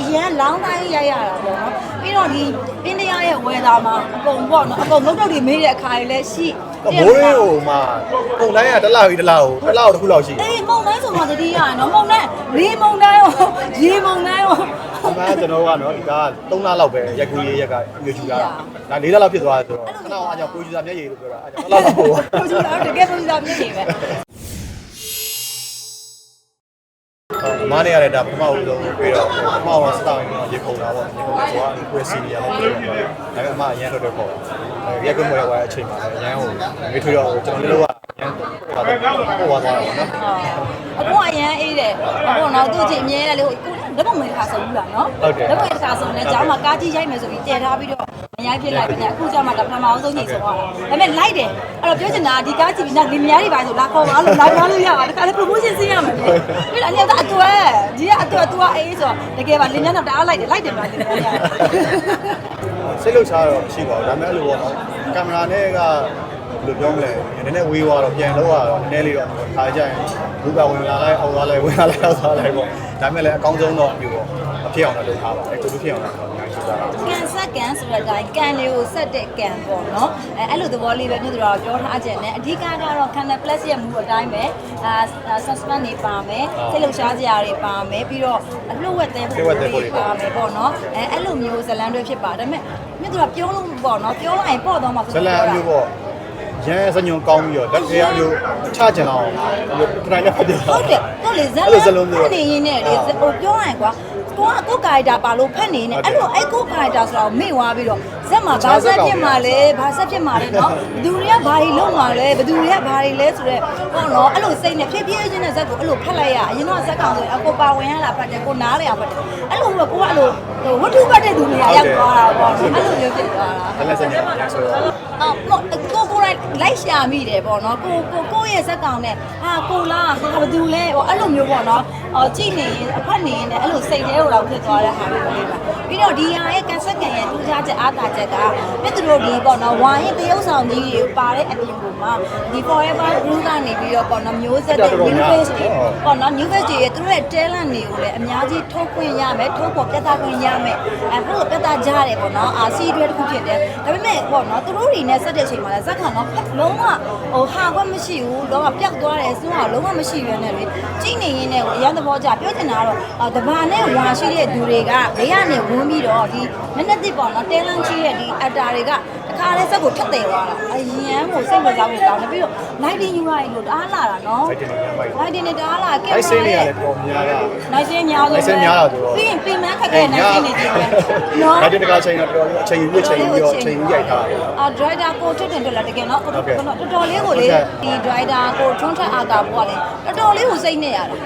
အရန်လောင်းတိုင်းရိုက်ရတာပေါ့နော်ပြီးတော့ဒီပင်းတရားရဲ့ဝယ်သားမှာအကုန်ပေါ့နော်အကုန်ငုတ်တုတ်တွေမေးတဲ့အခါတွေလည်းရှိမိုးရေဟိုမှာပုံတိုင်းကတစ်လောက်ပြီးတစ်လောက်တစ်လောက်တစ်ခုလောက်ရှိတယ်အေးမုံတိုင်းဆိုမှတတိယရယ်နော်မုံတိုင်းရေမုံတိုင်းရောရေမုံတိုင်းရောအမှန်ကျွန်တော်ကနော်ဒီကား3လလောက်ပဲရက်ကူရေးရက်ကရွေချူတာဒါ4လလောက်ဖြစ်သွားတယ်ဆိုတော့ခဏအောင်အကြောင်းကိုကျူစာမျက်ရည်လို့ပြောတာအကြောင်းလောက်တော့ကိုကျူတာတကယ်ကိုကျူတာမြင်နေပဲ မားနေရတဲ့ဒါပထမဦးဆုံးပြီးတော့ပထမအောင်စတောင်းရေခုံတာပေါ့ရေခုံတာဆိုတာဒီကွေးစီနီယာလည်းပြောတယ်ဒါပေမဲ့အမအရန်တော့တော့ပေါ့ရက်ကွေးမွေးသွားတဲ့အချိန်မှာအရန်ဟိုမေထွေတော့ကျွန်တော်လည်းကအရန်ဟိုသွားတာပေါ့နော်အခုအရန်အေးတယ်အခုတော့သူ့ချင်းအမြဲတမ်းလေကို လက်ပုံမဲ့ခါဆုံးဘူးလားနော်လက်ပုံမဲ့ခါဆုံးလဲကျောင်းမှာကားကြီးရိုက်မယ်ဆိုပြီးတည်ထားပြီးတော့မရိုက်ဖြစ်လိုက်ပဲအခုကျမှဒါပထမအောင်ဆုံးချိန်ဆုံးသွားတာဒါပေမဲ့လိုက်တယ်အဲ့တော့ပြောချင်တာဒီကားကြည့်ပြီးနောက်လင်မယားတွေပါဆိုလာခေါ်ပါလို့လာပြောလို့ရပါတခါလေ promotion ဆင်းရမယ်ပြီးတော့အညတော့အတွဲဒီကအတွဲ तू အေးဆိုတကယ်ပါလင်မယားတော့တအားလိုက်တယ်လိုက်တယ်ပါလင်မယားစိတ်လှုပ်ရှားတော့မရှိပါဘူးဒါပေမဲ့အဲ့လိုပေါ့နော်ကင်မရာနဲ့က ဘယ်လိုပြောမလဲနည်းနည်းဝေးသွားတော့ပြန်လောက်ရတော့နည်းနည်းလေးတော့ခါကြရင်လူကဝင်လာလိုက်အောက်သွားလိုက်ဝင်လာလိုက်အောက်သွားလိုက်ပေါ့ဒါပေမဲ့လည်းအကောင်းဆုံးတော့မျိုးပေါ့မဖြစ်အောင်တော့လုပ်ထားပါအဲ့ကိုလိုဖြစ်အောင်တော့အများကြီးလုပ်တာပါကန်ဆက်ကန်ဆိုတဲ့အတိုင်းကန်လေးကိုဆက်တဲ့ကန်ပေါ့နော်အဲအဲ့လိုသဘောလေးပဲမြို့သူတော်ပြောထားခြင်းနဲ့အဓိကကတော့ Canal Plus ရဲ့မူအတိုင်းပဲအာ suspense တွေပါမယ်စိတ်လှုပ်ရှားစရာတွေပါမယ်ပြီးတော့အလှုပ်ဝက်သေးပုံတွေပါမယ်ပေါ့နော်အဲအဲ့လိုမျိုးဇလန်တွေဖြစ်ပါဒါပေမဲ့မြို့သူတော်ပြောလို့ပေါ့နော်ပြောလိုက်ရင်ပေါ့တော့မှာဇလန်အမျိုးပေါ့ ရန်စညွန်ကောင်းပြီးတော့လက်သေးအမျိုးချကြအောင်ခရိုင်နဲ့ဖတ်ပြတာဟုတ်တယ်တော့လေဇလန်အဲ့လိုဇလုံးမျိုးဖတ်နေရင်းနဲ့လေဟိုပြောရရင်ကွာ ကိုကကိုကာရီတာပါလို့ဖတ်နေနေအဲ့လိုအဲ့ကိုကာရီတာဆိုတာကိုမေ့သွားပြီးတော့ဇက်မှာဘာဆက်ဖြစ်မှာလဲဘာဆက်ဖြစ်မှာလဲနော်ဘယ်သူတွေကဘာကြီးလုံးမှာလဲဘယ်သူတွေကဘာကြီးလဲဆိုတော့ပေါ့နော်အဲ့လိုစိတ်နဲ့ဖြည်းဖြည်းချင်းနဲ့ဇက်ကိုအဲ့လိုဖတ်လိုက်ရအရင်တော့ဇက်ကောင်ဆိုရင်အကိုပါဝင်ရတာဖတ်တယ်ကိုနားလေရဖတ်တယ်အဲ့လိုပဲကိုကအဲ့လိုဝတ္ထုပတ်တဲ့သူတွေကရောက်သွားတာပေါ့နော်အဲ့လိုမျိုးဖြစ်သွားတာလက်လက်စညွန်ရဆိုတော့အော်ပေါ့ကိုကိုလိုက်လိုက်ရှာမိတယ်ပေါ့နော်ကိုကိုကိုရဲ့ဇက်ကောင်နဲ့ဟာကိုလားဟာဘယ်သူလဲပေါ့အဲ့လိုမျိုးပေါ့နော် အော်ကြည့်နေရင်အဖက်နေရင်လည်းအဲ့လိုစိတ်ထဲကိုတော့ဖြစ်သွားတဲ့ဟာမျိုးလေးပါပြီးတော့ဒီဟာရဲ့ကန်ဆက်ကန်ရဲ့ထူးခြားချက်အားသာချက်ကမြစ်သူတို့ဒီပေါ့နော်ဝိုင်းတရုပ်ဆောင်ကြီးတွေပါတဲ့အပြင်ကိုမှဒီ forever blue ကနေပြီးတော့ပေါ့နော်မျိုးဆက်တဲ့ new face တွေပေါ့နော် new face တွေရဲ့သူတို့ရဲ့ talent တွေကိုလည်းအများကြီးထုတ်ခွင့်ရမယ်ထုတ်ဖို့ပြသခွင့်ရမယ်အဲဘယ်လိုပြသကြတယ်ပေါ့နော်အာစီတွေတစ်ခုဖြစ်တယ်ဒါပေမဲ့ပေါ့နော်သူတို့တွေနဲ့ဆက်တဲ့အချိန်မှာလည်းဇက်ကတော့လုံးဝဟိုဟာခွင့်မရှိဘူးတော့ပျောက်သွားတယ်စိုးဟာလုံးဝမရှိရနဲ့လေကြည့်နေရင်းနဲ့အရန်သဘောကျပြောချင်တာကတော့တဘာနဲ့ဝါရှိတဲ့သူတွေကဘေးကနေဝန်းပြီးတော့ဒီနက်နက်တစ်ပေါ့နော်တဲလန်းကြီးရဲ့ဒီအတာတွေကတခါလဲဇက်ကိုထက်တယ်သွားတာအရန်ကိုစိတ်ဝင်စားဖို့ကောင်းတယ်ပြီးတော့ lighting UI လို့တအားလာတာနော်ဖိုက်တင်နေရပါ lighting နဲ့တအားလာကင်မအဲ့ရာစင်းနေရတယ်တော်များရနိုင်စင်းများဆိုနိုင်စင်းများတာဆိုတော့ပြီးရင်ပြင်မခက်ခဲနိုင်စင်းနေကြည့်ပဲနော်အဲ့ဒီတကားချိန်တော့တော်တော်အချိန်ကြီးချိန်ပြီးတော့ချိန်ကြီးရိုက်ထားတယ် အာ driver ကိုထွတ်တင်တယ်လားတကယ်နော်ဟုတ်ကဲ့တော်တော်လေးကိုလေဒီ driver ကိုထွန်းထက်အားတာဘောကလေတော်တော်လေးကိုစိတ်နေရတာသူ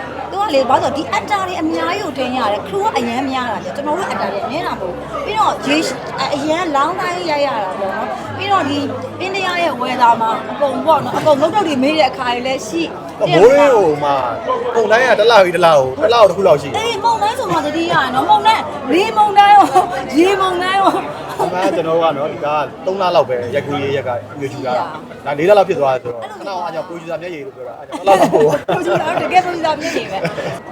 ကလေဘာလို့ဒီအတာတွေအများကြီးကိုတင်ရတယ် crew ကအရန်များတာလေကျွန်တော်တို့အတာတွေအများတာမဟုတ်ပြီးတော့ရေအရန်လောင်းတိုင်းရိုက်ရတာပေါ့နော်ပြီးတော့ဒီပင်းတရားရဲ့ဝယ်သားမှာအကုန်ပေါ့နော်အကုန်ငုတ်တုတ်တွေမေးတဲ့အခါတွေလည်းရှိ မိုးရေဟိုမှာပုံတိုင်းကတစ်လောက်ပြီးတစ်လောက်တစ်လောက်တစ်ခုလောက်ရှိတယ်အေးမုံတိုင်းဆိုမှတတိယရယ်နော်မုံတိုင်းရေမုံတိုင်းရောရေမုံတိုင်းရောအမှန်ကျွန်တော်ကနော်ဒီကား3လလောက်ပဲရက်ကူရေးရက်ကရွေချူတာဒါ4လလောက်ဖြစ်သွားတယ်ဆိုတော့ခဏအောင်အကြောင်းကိုကျူစာမျက်ရည်လို့ပြောတာအကြောင်းလောက်တော့ကိုကျူတာတကယ်ကိုကျူတာမြင်နေပဲ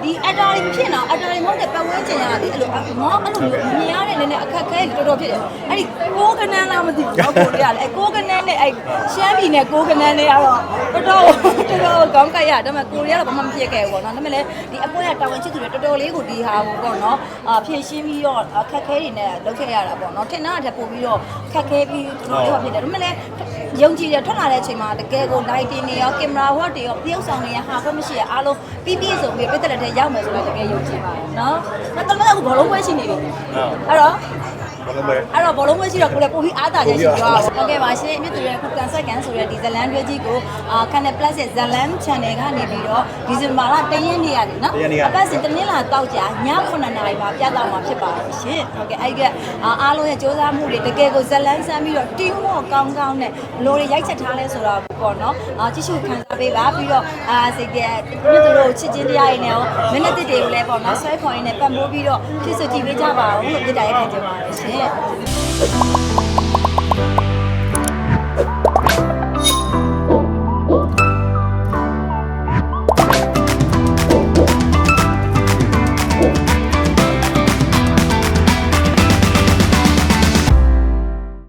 ဒီအတားရီဖြစ်တော့အတားရီမဟုတ်တဲ့ပတ်ဝန်းကျင်ရတယ်အဲ့လိုမောအဲ့လိုမျိုးမြင်ရတဲ့နည်းနည်းအခက်ခဲတော်တော်ဖြစ်တယ်အဲ့ဒီကိုကနန်းလားမသိဘူးတော့ကိုရလေအဲ့ကိုကနန်းနဲ့အဲ့ရှမ်းပြည်နယ်ကိုကနန်းနဲ့ကတော့တော်တော်တော်တော်ကောင်းကြရဒါပေမဲ့ကိုရီးယားတော့ဘာမှမဖြစ်ခဲ့ဘူးပေါ့နော်ဒါပေမဲ့လည်းဒီအကွက်ရတာဝန်ချစ်သူတွေတော်တော်လေးကိုဒီဟာကိုပေါ့နော်အာဖြည့်ရှင်းပြီးတော့အခက်ခဲတွေနဲ့လုပ်ခဲ့ရတာပေါ့နော်ထင်တာတက်ပို့ပြီးတော့ခက်ခဲပြီးတော်တော်လေးဖြစ်တယ်ဒါပေမဲ့လည်းယုံကြည်တယ်ထွက်လာတဲ့အချိန်မှာတကယ်ကို lighting တွေရောကင်မရာဝတ်တွေရောပြုတ်ဆောင်တွေရဟာခွင့်မရှိရအားလုံးပြီးပြီးဆိုပြီးပြည့်တဲ့လက်ထဲရောက်မယ်ဆိုတော့တကယ်ယုံကြည်ပါတယ်နော်။ဒါကလည်းအခုဘောလုံးပွဲရှိနေပြီ။အဲ့တော့ ဘာလို့လဲအဲ့တော့ဘောလုံးပွဲရှိတော့ကိုလည်းပိုပြီးအားသာချက်ရှိသွားပါဟုတ်ကဲ့ပါရှင်အမြင့်သူရဲ့ခုကန်ဆက်ကန်ဆိုတဲ့ဒီဇလန်တွဲကြီးကိုအာ Canal Plus ရဲ့ဇလန် Channel ကနေပြီးတော့ဒီဇင်ဘာလတရက်နေ့ရတယ်နော်အပတ်စဉ်တနင်္လာတောက်ကြည9နာရီမှာပြသမှာဖြစ်ပါတယ်ရှင်ဟုတ်ကဲ့အဲ့ကအားလုံးရဲ့စ조사မှုတွေတကယ်ကိုဇလန်ဆန်းပြီးတော့ team work ကောင်းကောင်းနဲ့ဘလို့တွေရိုက်ချက်ထားလဲဆိုတော့ပေါ့နော်အာကြည့်ရှုခံစားပေးပါပြီးတော့အာစိတ်ကမြင့်သူတို့ချစ်ချင်းတရားရည်နဲ့ရောမင်းနဲ့တစ်တွေကိုလည်းပေါ့နော်ဆွဲခေါ်ရင်းနဲ့ပတ်မိုးပြီးတော့ဖြစ်စကြည့်ပေးကြပါဦးလို့ပြတာရိုက်ခံကြပါတယ်ရှင်ね、